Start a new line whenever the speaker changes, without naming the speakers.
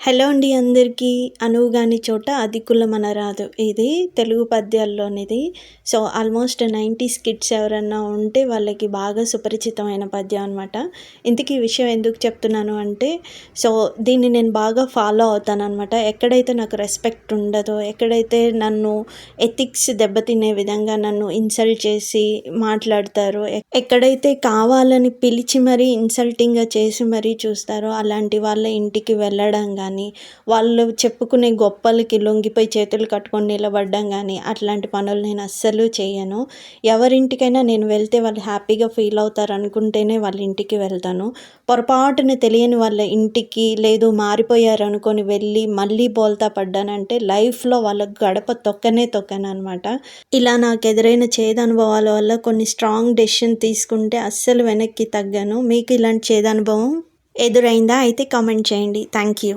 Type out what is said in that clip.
Hello అండి అందరికీ. అనువుగాని చోట అది కులమనరాదు. ఇది తెలుగు పద్యాల్లోనిది సో ఆల్మోస్ట్ నైంటీ కిడ్స్ ఎవరన్నా ఉంటే వాళ్ళకి బాగా సుపరిచితమైన పద్యం అనమాట ఇంతకీ ఈ విషయం ఎందుకు చెప్తున్నాను అంటే సో దీన్ని నేను బాగా ఫాలో అవుతాను అనమాట ఎక్కడైతే నాకు రెస్పెక్ట్ ఉండదో ఎక్కడైతే నన్ను ఎథిక్స్ దెబ్బతినే విధంగా నన్ను ఇన్సల్ట్ చేసి మాట్లాడతారో ఎక్కడైతే కావాలని పిలిచి మరీ ఇన్సల్టింగ్గా చేసి మరీ చూస్తారో అలాంటి వాళ్ళ ఇంటికి వెళ్ళడం కానీ వాళ్ళు చెప్పుకునే గొప్పలకి లొంగిపోయి చేతులు కట్టుకొని నిలబడడం కానీ అట్లాంటి పనులు నేను అస్సలు చేయను ఎవరింటికైనా నేను వెళ్తే వాళ్ళు హ్యాపీగా ఫీల్ అవుతారు అనుకుంటేనే వాళ్ళ ఇంటికి వెళ్తాను. పొరపాటున తెలియని వాళ్ళ ఇంటికి లేదు మారిపోయారు అనుకొని వెళ్ళి మళ్ళీ బోల్తా పడ్డానంటే లైఫ్లో వాళ్ళకు గడప తొక్కనే తొక్కను అనమాట ఇలా నాకు ఎదురైన చేదనుభవాల వల్ల కొన్ని స్ట్రాంగ్ డెసిషన్ తీసుకుంటే అస్సలు వెనక్కి తగ్గాను. మీకు ఇలాంటి చేదనుభవం ఎదురైందా అయితే కామెంట్ చేయండి. Thank you.